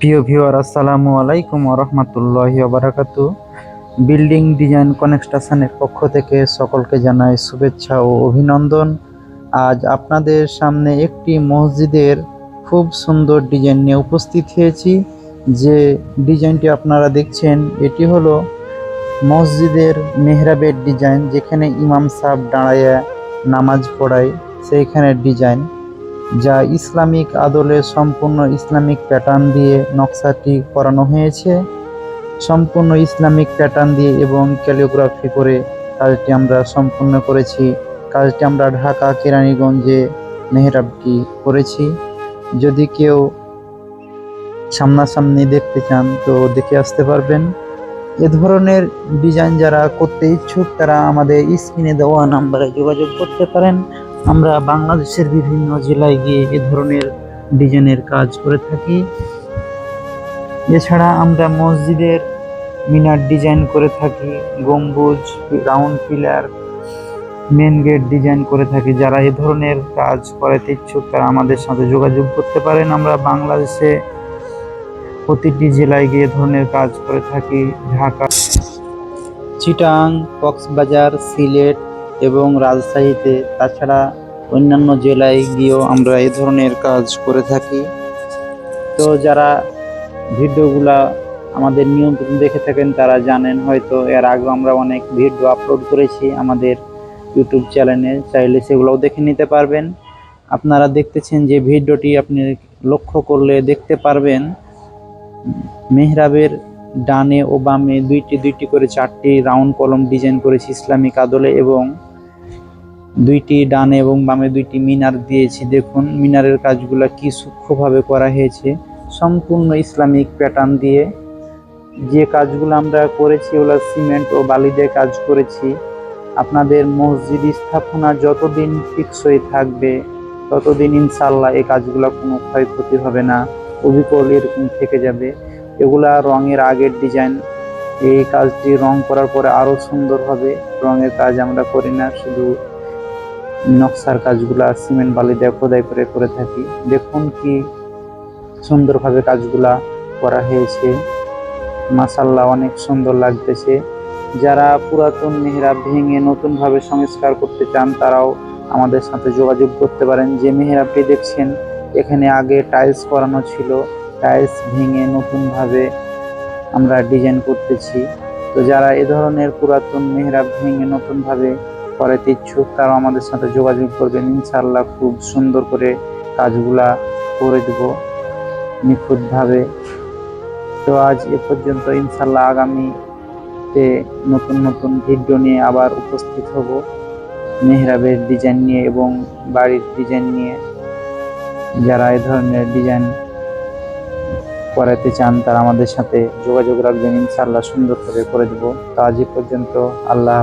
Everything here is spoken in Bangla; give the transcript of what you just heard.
প্রিয় ভিউয়ার, আসসালামু আলাইকুম রহমতুল্লাহ বারাকাতু। বিল্ডিং ডিজাইন কনস্ট্রাকশনের পক্ষ থেকে সকলকে জানাই শুভেচ্ছা ও অভিনন্দন। আজ আপনাদের সামনে একটি মসজিদের খুব সুন্দর ডিজাইন নিয়ে উপস্থিত হয়েছি। যে ডিজাইনটি আপনারা দেখছেন, এটি হলো মসজিদের মেহরাবের ডিজাইন, যেখানে ইমাম সাহেব দাঁড়াইয়া নামাজ পড়ায়, সেইখানের ডিজাইন। যা ইসলামিক আদলে সম্পূর্ণ ইসলামিক প্যাটার্ন দিয়ে নকশাটি করানো হয়েছে। সম্পূর্ণ ইসলামিক প্যাটার্ন দিয়ে এবং ক্যালিওগ্রাফি করে কাজটি আমরা সম্পূর্ণ করেছি। কাজটি আমরা ঢাকা কেরানীগঞ্জে মেহরাবটি করেছি। যদি কেউ সামনাসামনি দেখতে চান তো দেখে আসতে পারবেন। এ ধরনের ডিজাইন যারা করতে ইচ্ছুক তারা আমাদের স্ক্রিনে দেওয়া নাম্বারে যোগাযোগ করতে পারেন। আমরা বাংলাদেশের বিভিন্ন জেলায় গিয়ে এ ধরনের ডিজাইনের কাজ করে থাকি। এছাড়া আমরা মসজিদের মিনার ডিজাইন করে থাকি, গম্বুজ, round pillar, main gate design করে থাকি। যারা এ ধরনের কাজ করাতে ইচ্ছুক, তারা আমাদের সাথে যোগাযোগ করতে পারেন। আমরা বাংলাদেশে প্রতিটি জেলায় গিয়ে ধরনের কাজ করে থাকি। ঢাকা, চিটাং, কক্সবাজার, সিলেট এবং রাজশাহীতে, তাছাড়া অন্যান্য জেলায় গিয়েও আমরা এই ধরনের কাজ করে থাকি। তো যারা ভিডিওগুলা আমাদের নিয়ন্ত্রণ দেখে থাকেন, তারা জানেন হয়তো এর আগে আমরা অনেক ভিডিও আপলোড করেছি আমাদের ইউটিউব চ্যানেলে। চাইলে সেগুলোও দেখে নিতে পারবেন। আপনারা দেখতেছেন যে ভিডিওটি আপনি লক্ষ্য করলে দেখতে পারবেন, মেহরাবের ডানে ও বামে দুইটি দুইটি করে চারটি রাউন্ড কলম ডিজাইন করেছি ইসলামিক আদলে এবং দুইটি ডানে এবং বামে দুইটি মিনার দিয়েছি। দেখুন, মিনারের কাজগুলো কি সূক্ষ্মভাবে করা হয়েছে। সম্পূর্ণ ইসলামিক প্যাটার্ন দিয়ে যে কাজগুলো আমরা করেছি ওগুলো সিমেন্ট ও বালি দিয়ে কাজ করেছি। আপনাদের মসজিদ স্থাপনা যতদিন টিকসই থাকবে, ততদিন ইনশাল্লাহ এই কাজগুলো কোনো ক্ষয়ক্ষতি হবে না। অবিকল এরকম থেকে যাবে। এগুলা রঙের আগের ডিজাইন এই কাজটি রং করার পরে আরও সুন্দর হবে। রঙের কাজ আমরা করি না, শুধু নকশার কাজগুলা, সিমেন্ট, বালি দিয়ে খোদাই করে করে থাকি। দেখুন কি সুন্দরভাবে কাজগুলা করা হয়েছে। মাসাল্লাহ অনেক সুন্দর লাগতেছে। যারা পুরাতন মেহরাব ভেঙে নতুনভাবে সংস্কার করতে চান, তারাও আমাদের সাথে যোগাযোগ করতে পারেন। যে মেহরাবটি দেখছেন, এখানে আগে টাইলস করানো ছিল, টাইলস ভেঙে নতুনভাবে আমরা ডিজাইন করতেছি। তো যারা এ ধরনের পুরাতন মেহরাব ভেঙে নতুনভাবে করাতে ইচ্ছুক তারা আমাদের সাথে যোগাযোগ করবেন। ইনশাল্লাহ খুব সুন্দর করে কাজগুলা করে দেব নিখুঁতভাবে। তো আজ এ পর্যন্ত ইনশাল্লাহ আগামীতে নতুন নতুন ভিডিও নিয়ে আবার উপস্থিত হব। মেহরাবের ডিজাইন নিয়ে এবং বাড়ির ডিজাইন নিয়ে। যারা এ ধরনের ডিজাইন করাতে চান, তারা আমাদের সাথে যোগাযোগ রাখবেন। ইনশাল্লাহ সুন্দর করে করে দেবো। তো আজ এ পর্যন্ত আল্লাহ